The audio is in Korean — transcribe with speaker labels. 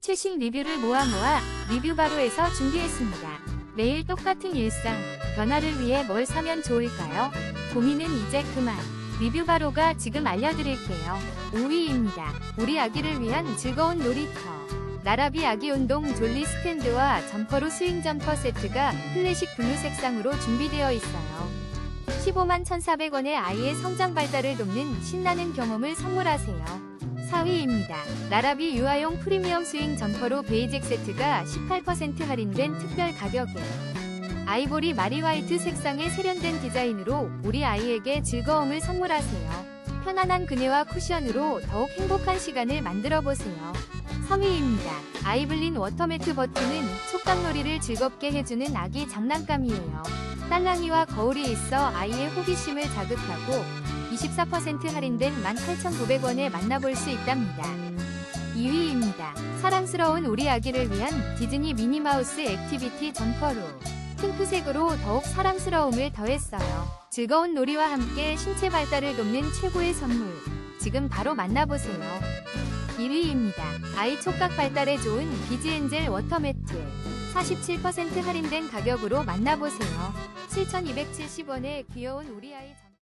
Speaker 1: 최신 리뷰를 모아 모아 리뷰 바로에서 준비했습니다. 매일 똑같은 일상, 변화를 위해 뭘 사면 좋을까요? 고민은 이제 그만. 리뷰 바로가 지금 알려드릴게요. 5위입니다. 우리 아기를 위한 즐거운 놀이터. 나라비 아기 운동 졸리 스탠드와 점퍼로 스윙 점퍼 세트가 클래식 블루 색상으로 준비되어 있어요. 15만 1,400원의 아이의 성장 발달을 돕는 신나는 경험을 선물하세요. 4위입니다. 나라비 유아용 프리미엄 스윙 점퍼로 베이직 세트가 18% 할인된 특별 가격에 아이보리 마리 화이트 색상의 세련된 디자인으로 우리 아이에게 즐거움을 선물하세요. 편안한 그네와 쿠션으로 더욱 행복한 시간을 만들어 보세요. 3위입니다. 아이블린 워터매트 버튼은 촉감놀이를 즐겁게 해주는 아기 장난감이에요. 딸랑이와 거울이 있어 아이의 호기심을 자극하고 24% 할인된 18,900원에 만나볼 수 있답니다. 2위입니다. 사랑스러운 우리 아기를 위한 디즈니 미니마우스 액티비티 점퍼로 핑크색으로 더욱 사랑스러움을 더했어요. 즐거운 놀이와 함께 신체 발달을 돕는 최고의 선물. 지금 바로 만나보세요. 1위입니다. 아이 촉각 발달에 좋은 비즈엔젤 워터매트. 47% 할인된 가격으로 만나보세요. 7,270원에 귀여운 우리 아이 점...